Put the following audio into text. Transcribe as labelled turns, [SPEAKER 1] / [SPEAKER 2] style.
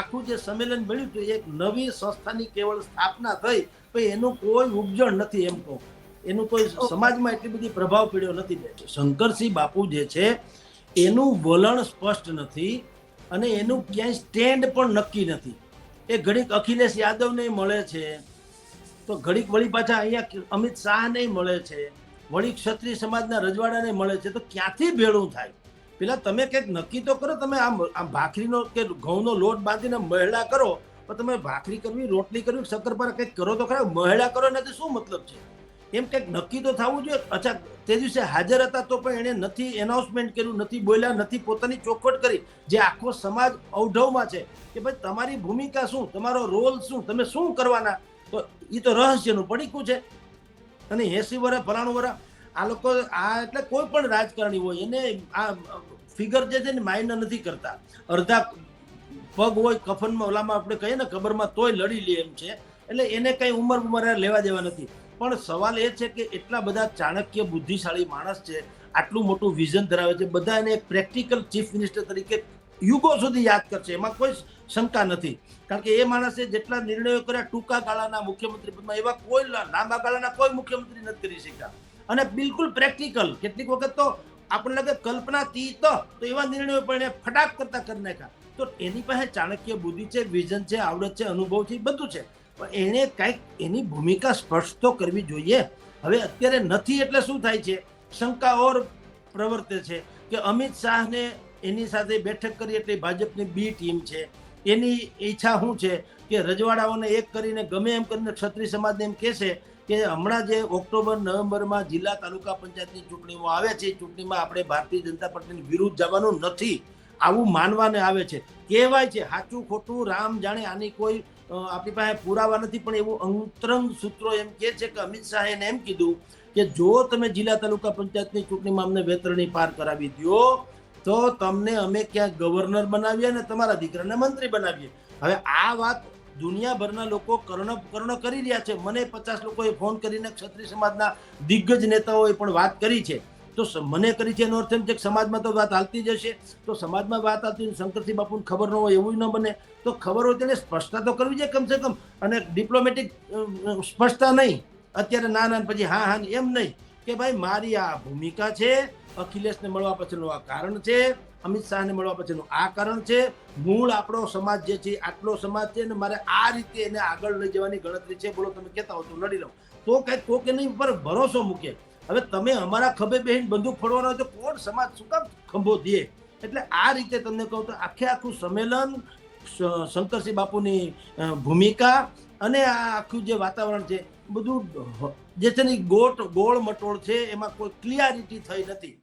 [SPEAKER 1] આખું જે સંમેલન મળ્યું હતું એક નવી સંસ્થાની કેવળ સ્થાપના થઈ પણ એનું કોઈ ઉપજણ નથી એમ કહું. એનું કોઈ સમાજમાં એટલી બધી પ્રભાવ પડ્યો નથી. શંકરસિંહ બાપુ જે છે એનું વલણ સ્પષ્ટ નથી અને એનું ક્યાંય સ્ટેન્ડ પણ નક્કી નથી. એ ઘડીક અખિલેશ યાદવને મળે છે તો ઘડીક વળી પાછા અહીંયા અમિત શાહને મળે છે વળી ક્ષત્રિય સમાજના રજવાડાને મળે છે તો ક્યાંથી ભેળું થાય? પેલા તમે કંઈક નક્કી તો કરો, તમે આમ આમ ભાખરીનો કે ઘઉંનો લોટ બાંધીને મહેડા કરો, પણ તમે ભાખરી કરવી, રોટલી કરવી શક્કરપારા કંઈક કરો તો ખરા મહેડા કરો, એનાથી શું મતલબ છે? એમ કંઈક નક્કી તો થવું જોઈએ. અચ્છા, તે દિવસે હાજર હતા તો પણ એણે નથી એનાઉન્સમેન્ટ કર્યું, નથી બોલ્યા, નથી પોતાની ચોખવટ કરી. જે આખો સમાજ અવઢવમાં છે કે ભાઈ તમારી ભૂમિકા શું? તમારો રોલ શું? તમે શું કરવાના? તો એ તો રહસ્યનું પડીકું છે. અને એસી વર્ષ ફલાણું વર્ષ આ લોકો આ એટલે કોઈ પણ રાજકારણી હોય, એને આ ફિગર જે છે ને માઇન્ડ નથી કરતા. અડધા પગ હોય કફનમાં, ઓલામાં આપણે કહીએ ને ખબરમાં તોય લડી લે એમ છે. એટલે એને કઈ ઉંમર ઉંમર લેવા દેવા નથી. પણ સવાલ એ છે કે એટલા બધા ચાણક્ય બુદ્ધિશાળી માણસ છે, આટલું મોટું વિઝન ધરાવે છે, બધા એને પ્રેક્ટિકલ ચીફ મિનિસ્ટર તરીકે યુગો સુધી યાદ કરશે. એમાં કોઈ શંકા નથી. કારણ કે એ માણસે જેટલા નિર્ણયો કર્યા ટૂંકા ગાળાના મુખ્યમંત્રી પદમાં એવા કોઈ લાંબા ગાળાના કોઈ મુખ્યમંત્રી નથી કરી શક્યા. અને બિલકુલ પ્રેક્ટિકલ. કેટલીક વખત તો આપણને લાગે કલ્પનાથી તો એવા નિર્ણયો પણ ફટાક કરતા કરી નાખ્યા. તો એની પાસે ચાણક્ય બુદ્ધિ છે, વિઝન છે, આવડત છે, અનુભવ છે બધું છે. પણ એણે કંઈક એની ભૂમિકા સ્પષ્ટ તો કરવી જોઈએ. હવે અત્યારે નથી એટલે શું થાય છે? શંકા ઓર પ્રવર્તે છે કે અમિત શાહને એની સાથે બેઠક કરી એટલે ભાજપની બી ટીમ છે. એની ઈચ્છા શું છે? કે રજવાડાઓને એક કરીને ગમે એમ કરીને ક્ષત્રિય સમાજને એમ કહેશે કે હમણાં જે ઓક્ટોબર, નવેમ્બરમાં જિલ્લા તાલુકા પંચાયતની ચૂંટણીઓ આવે છે ચૂંટણીમાં આપણે ભારતીય જનતા પાર્ટીની વિરુદ્ધ જવાનું નથી, આવું માનવાને આવે છે. કહેવાય છે સાચું ખોટું રામ જાણે આની કોઈ આપણી પાસે પુરાવા નથી, પણ એવું અંતરંગ સૂત્રો એમ કહે છે કે અમિત શાહે એને એમ કીધું કે જો તમે જિલ્લા તાલુકા પંચાયતની ચૂંટણીમાં અમને વેતરણી પાર કરાવી દો તો તમને અમે ક્યાંક ગવર્નર બનાવીએ અને તમારા દીકરાને મંત્રી બનાવીએ. હવે આ વાત દુનિયાભરના લોકો કર્ણ કર્ણ કરી રહ્યા છે. મને પચાસ લોકોએ ફોન કરીને ક્ષત્રિય સમાજના દિગ્ગજ નેતાઓએ પણ વાત કરી છે. તો મને કરી છે એનો અર્થ એમ છે કે સમાજમાં તો વાત હાલતી જ હશે. તો સમાજમાં વાત આવતી હોય, શંકરસિંહ બાપુને ખબર ન હોય એવું ન બને. તો ખબર હોય તેને સ્પષ્ટતા તો કરવી જોઈએ કમસે કમ. અને ડિપ્લોમેટિક સ્પષ્ટતા નહીં. અત્યારે ના ના પછી હા હા એમ નહીં. કે ભાઈ મારી આ ભૂમિકા છે અખિલેશને મળવા પછીનું આ કારણ છે. અમિત શાહને મળવા પછીનું આ કારણ છે, મૂળ આપણો સમાજ જે છે, આટલો સમાજ છે ને મારે આ રીતે એને આગળ લઈ જવાની ગણતરી છે. બોલો, તમે કહેતા હો તો લડી લો તો કંઈક કોક એની ઉપર ભરોસો મૂકે. હવે તમે અમારા ખભે બેહીને બંદૂક ફોડવાનો તો કોણ સમાજ શું કામ ખંભો દે એટલે આ રીતે તમને કહું તો આખે આખું સંમેલન શંકરસિંહ બાપુની ભૂમિકા અને આ આખું જે વાતાવરણ છે, બધું જે છે ને ગોટ, ગોળ મટોળ છે, એમાં કોઈ ક્લિયરિટી થઈ નથી.